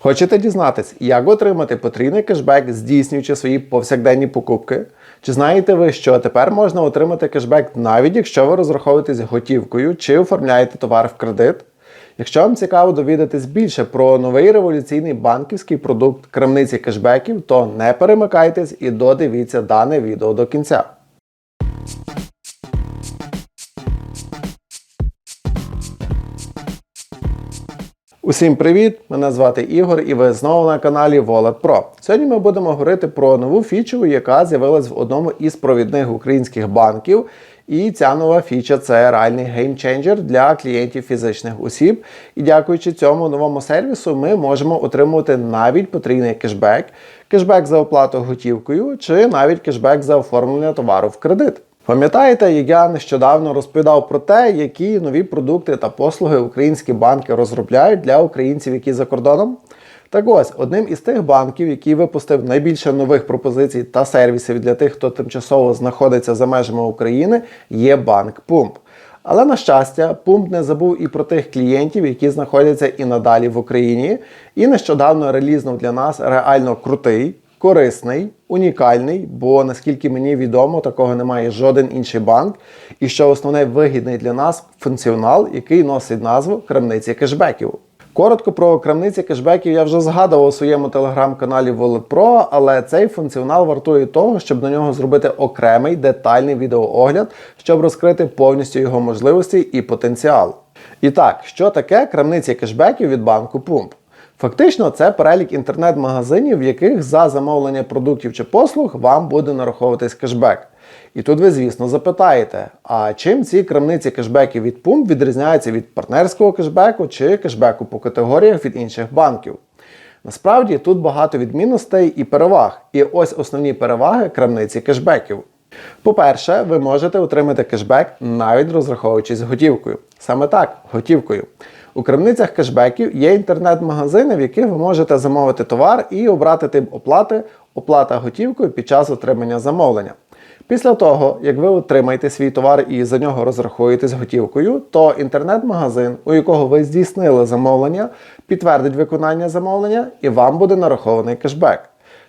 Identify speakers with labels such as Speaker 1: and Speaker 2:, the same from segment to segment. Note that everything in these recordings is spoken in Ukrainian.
Speaker 1: Хочете дізнатись, як отримати потрійний кешбек, здійснюючи свої повсякденні покупки? Чи знаєте ви, що тепер можна отримати кешбек навіть якщо ви розраховуєтесь готівкою чи оформляєте товар в кредит? Якщо вам цікаво довідатись більше про новий революційний банківський продукт крамниці кешбеків, то не перемикайтесь і додивіться дане відео до кінця. Усім привіт! Мене звати Ігор і ви знову на каналі Wallet Pro. Сьогодні ми будемо говорити про нову фічу, яка з'явилась в одному із провідних українських банків. І ця нова фіча це реальний геймченджер для клієнтів фізичних осіб. І дякуючи цьому новому сервісу, ми можемо отримувати навіть потрійний кешбек, кешбек за оплату готівкою, чи навіть кешбек за оформлення товару в кредит. Пам'ятаєте, як я нещодавно розповідав про те, які нові продукти та послуги українські банки розробляють для українців, які за кордоном? Так ось, одним із тих банків, який випустив найбільше нових пропозицій та сервісів для тих, хто тимчасово знаходиться за межами України, є банк Пумп. Але на щастя, Пумп не забув і про тих клієнтів, які знаходяться і надалі в Україні, і нещодавно релізнув для нас реально крутий корисний, унікальний, бо наскільки мені відомо, такого немає жоден інший банк. І що основне вигідний для нас функціонал, який носить назву крамниці кешбеків. Коротко про крамниці кешбеків я вже згадував у своєму телеграм-каналі Wallet Pro, але цей функціонал вартує того, щоб на нього зробити окремий детальний відеоогляд, щоб розкрити повністю його можливості і потенціал. І так, що таке крамниці кешбеків від банку Pump? Фактично, це перелік інтернет-магазинів, в яких за замовлення продуктів чи послуг вам буде нараховуватись кешбек. І тут ви, звісно, запитаєте, а чим ці крамниці кешбеків від Pump відрізняються від партнерського кешбеку чи кешбеку по категоріях від інших банків? Насправді тут багато відмінностей і переваг. І ось основні переваги крамниці кешбеків. По-перше, ви можете отримати кешбек навіть розраховуючись готівкою. Саме так, готівкою. У крамницях кешбеків є інтернет-магазини, в яких ви можете замовити товар і обрати тип оплати, оплата готівкою під час отримання замовлення. Після того, як ви отримаєте свій товар і за нього розрахуєтесь готівкою, то інтернет-магазин, у якого ви здійснили замовлення, підтвердить виконання замовлення і вам буде нарахований кешбек.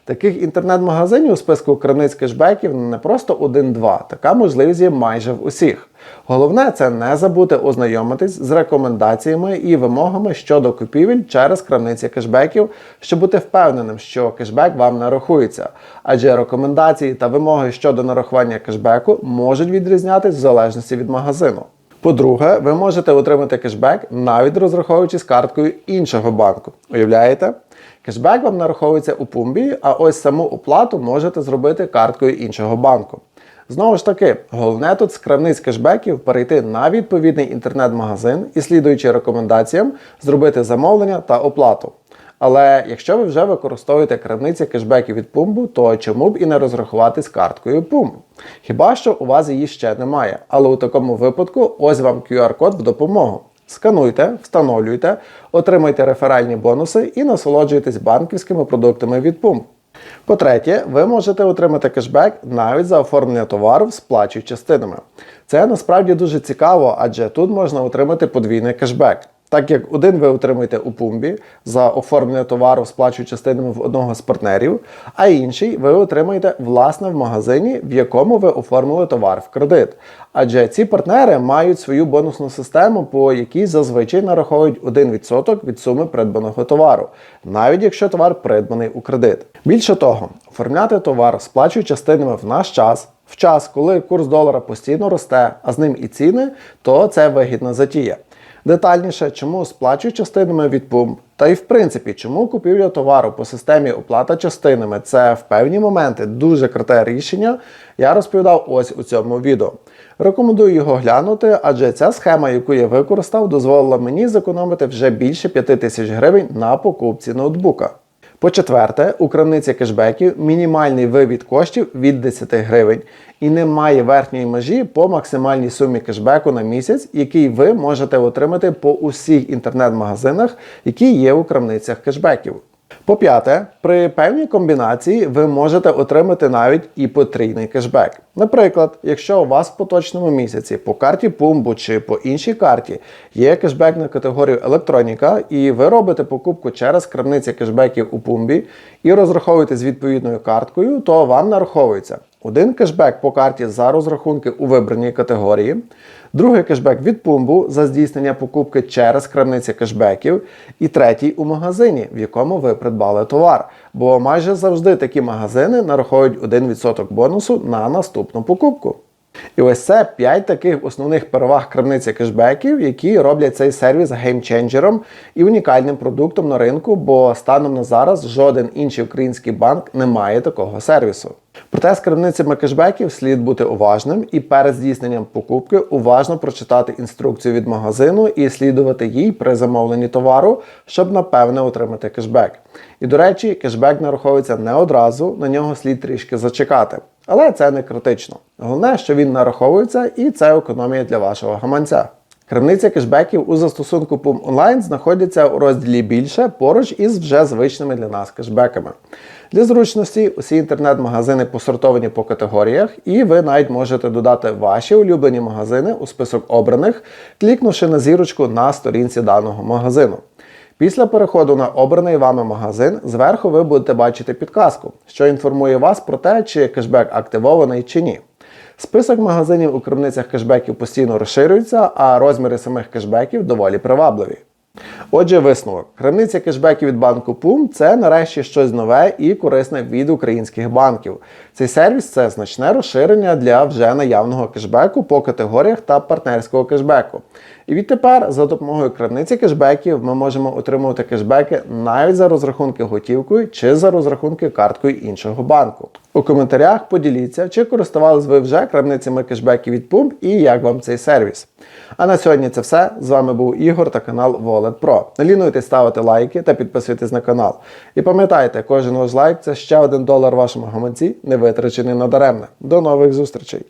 Speaker 1: Таких інтернет-магазинів у списку крамниць кешбеків не просто один-два. Така можливість є майже в усіх. Головне це не забути ознайомитись з рекомендаціями і вимогами щодо купівель через крамниці кешбеків, щоб бути впевненим, що кешбек вам не рахується. Адже рекомендації та вимоги щодо нарахування кешбеку можуть відрізнятись в залежності від магазину. По-друге, ви можете отримати кешбек навіть розраховуючись карткою іншого банку. Уявляєте? Кешбек вам нараховується у пумбі, а ось саму оплату можете зробити карткою іншого банку. Знову ж таки, головне тут з крамниць кешбеків перейти на відповідний інтернет-магазин і, слідуючи рекомендаціям, зробити замовлення та оплату. Але якщо ви вже використовуєте крамниці кешбеків від пумбу, то чому б і не розрахуватись карткою пумб? Хіба що у вас її ще немає. Але у такому випадку ось вам QR-код в допомогу. Скануйте, встановлюйте, отримайте реферальні бонуси і насолоджуйтесь банківськими продуктами від Pum. По-третє, ви можете отримати кешбек навіть за оформлення товару, сплачуючи частинами. Це насправді дуже цікаво, адже тут можна отримати подвійний кешбек. Так як один ви отримуєте у пумбі за оформлення товару, сплачуючи частинами в одного з партнерів, а інший ви отримаєте власне в магазині, в якому ви оформили товар в кредит. Адже ці партнери мають свою бонусну систему, по якій зазвичай нараховують 1% від суми придбаного товару, навіть якщо товар придбаний у кредит. Більше того, оформляти товар, сплачуючи частинами в наш час. В час, коли курс долара постійно росте, а з ним і ціни, то це вигідна затія. Детальніше, чому сплачую частинами від пумп, та й в принципі, чому купівля товару по системі оплата частинами це в певні моменти дуже круте рішення, я розповідав ось у цьому відео. Рекомендую його глянути, адже ця схема, яку я використав, дозволила мені зекономити вже більше 5 тисяч гривень на покупці ноутбука. По-четверте, у крамниці кешбеків мінімальний вивід коштів від 10 гривень і немає верхньої межі по максимальній сумі кешбеку на місяць, який ви можете отримати по усіх інтернет-магазинах, які є у крамницях кешбеків. По-п'яте, при певній комбінації ви можете отримати навіть і потрійний кешбек. Наприклад, якщо у вас в поточному місяці по карті Пумбу чи по іншій карті є кешбек на категорію електроніка, і ви робите покупку через крамниці кешбеків у Пумбі і розраховуєте з відповідною карткою, то вам нараховується один кешбек по карті за розрахунки у вибраній категорії, другий кешбек від пумбу за здійснення покупки через крамниці кешбеків, і третій у магазині, в якому ви придбали товар. Бо майже завжди такі магазини нараховують 1% бонусу на наступну покупку. І ось це 5 таких основних переваг крамниці кешбеків, які роблять цей сервіс геймченджером і унікальним продуктом на ринку, бо станом на зараз жоден інший український банк не має такого сервісу. Проте з крамницями кешбеків слід бути уважним і перед здійсненням покупки уважно прочитати інструкцію від магазину і слідувати їй при замовленні товару, щоб напевне отримати кешбек. І до речі, кешбек нараховується не одразу, на нього слід трішки зачекати. Але це не критично. Головне, що він нараховується, і це економія для вашого гаманця. Крамниця кешбеків у застосунку PUM Online знаходиться у розділі більше поруч із вже звичними для нас кешбеками. Для зручності усі інтернет-магазини посортовані по категоріях, і ви навіть можете додати ваші улюблені магазини у список обраних, клікнувши на зірочку на сторінці даного магазину. Після переходу на обраний вами магазин, зверху ви будете бачити підказку, що інформує вас про те, чи кешбек активований чи ні. Список магазинів у крамницях кешбеків постійно розширюється, а розміри самих кешбеків доволі привабливі. Отже, висновок. Крамниця кешбеків від банку PUM – це нарешті щось нове і корисне від українських банків. Цей сервіс це значне розширення для вже наявного кешбеку по категоріях та партнерського кешбеку. І відтепер за допомогою крамниці кешбеків ми можемо отримувати кешбеки навіть за розрахунки готівкою чи за розрахунки карткою іншого банку. У коментарях поділіться, чи користувались ви вже крамницями кешбеків від Pump і як вам цей сервіс. А на сьогодні це все. З вами був Ігор та канал Wallet Pro. Не лінуйтесь ставити лайки та підписуйтесь на канал. І пам'ятайте, кожен ваш лайк це ще один долар вашому гаманці, не витрачений надаремне. До нових зустрічей!